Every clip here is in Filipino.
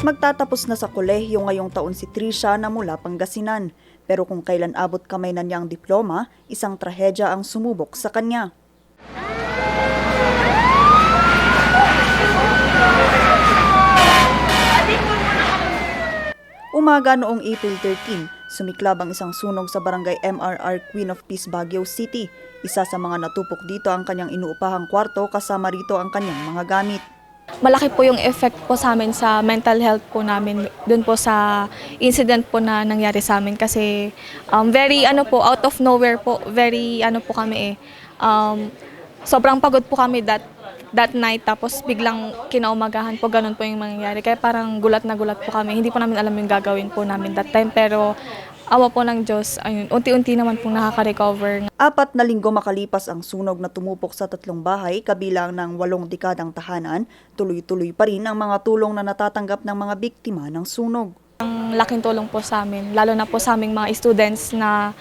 Magtatapos na sa kolehiyo ngayong taon si Trisha na mula Pangasinan. Pero kung kailan abot kamay na niya ang diploma, isang trahedya ang sumubok sa kanya. Umaga noong April 13, sumiklab ang isang sunog sa barangay MRR Queen of Peace Baguio City. Isa sa mga natupok dito ang kanyang inuupahang kwarto kasama rito ang kanyang mga gamit. Malaki po yung effect po sa amin sa mental health po namin dun po sa incident po na nangyari sa amin. Kasi um, very ano po out of nowhere po very ano po kami eh um, sobrang pagod po kami that that night. Tapos biglang kinaumagahan po ganun po yung mangyayari. Kaya parang gulat na gulat po kami. Hindi po namin alam yung gagawin po namin that time. Pero awa po ng Diyos ayun unti-unti naman po nakaka-recover Apat na linggo makalipas ang sunog na tumupok sa tatlong bahay kabilang ng walong dekadang tahanan, tuloy-tuloy pa rin ang mga tulong na natatanggap ng mga biktima ng sunog. Ang laking tulong po sa amin, lalo na po sa aming mga students na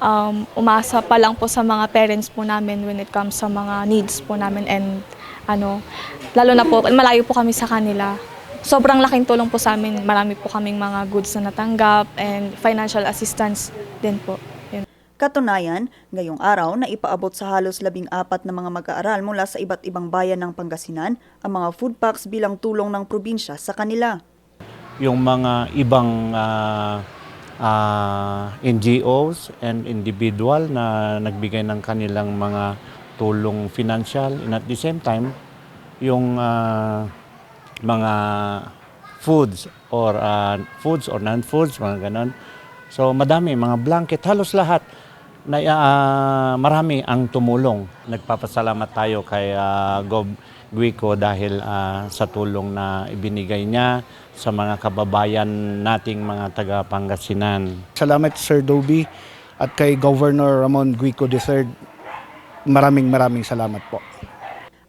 um, umasa pa lang po sa mga parents po namin when it comes sa mga needs po namin and ano, lalo na po, malayo po kami sa kanila. Sobrang laking tulong po sa amin, marami po kaming mga goods na natanggap and financial assistance din po. Yun. Katunayan, ngayong araw na ipaabot sa halos labing apat na mga mag-aaral mula sa iba't ibang bayan ng Pangasinan ang mga food packs bilang tulong ng probinsya sa kanila. yung mga ibang ah, ah, NGOs and individual na nagbigay ng kanilang mga tulong financial and at the same time yung ah, mga foods or ah, foods or non-foods mga ganon. So madami mga blanket halos lahat na ah, marami ang tumulong. Nagpapasalamat tayo kay ah, Gov Guico dahil ah, sa tulong na ibinigay niya sa mga kababayan nating mga taga Pangasinan. Salamat Sir Doby at kay Governor Ramon Guico III. Maraming maraming salamat po.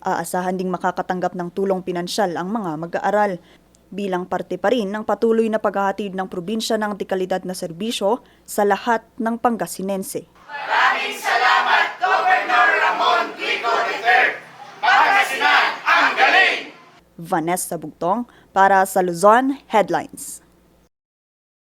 Aasahan ding makakatanggap ng tulong pinansyal ang mga mag-aaral bilang parte pa rin ng patuloy na paghahatid ng probinsya ng dekalidad na serbisyo sa lahat ng Pangasinense. Vanessa Bugtong para sa Luzon Headlines.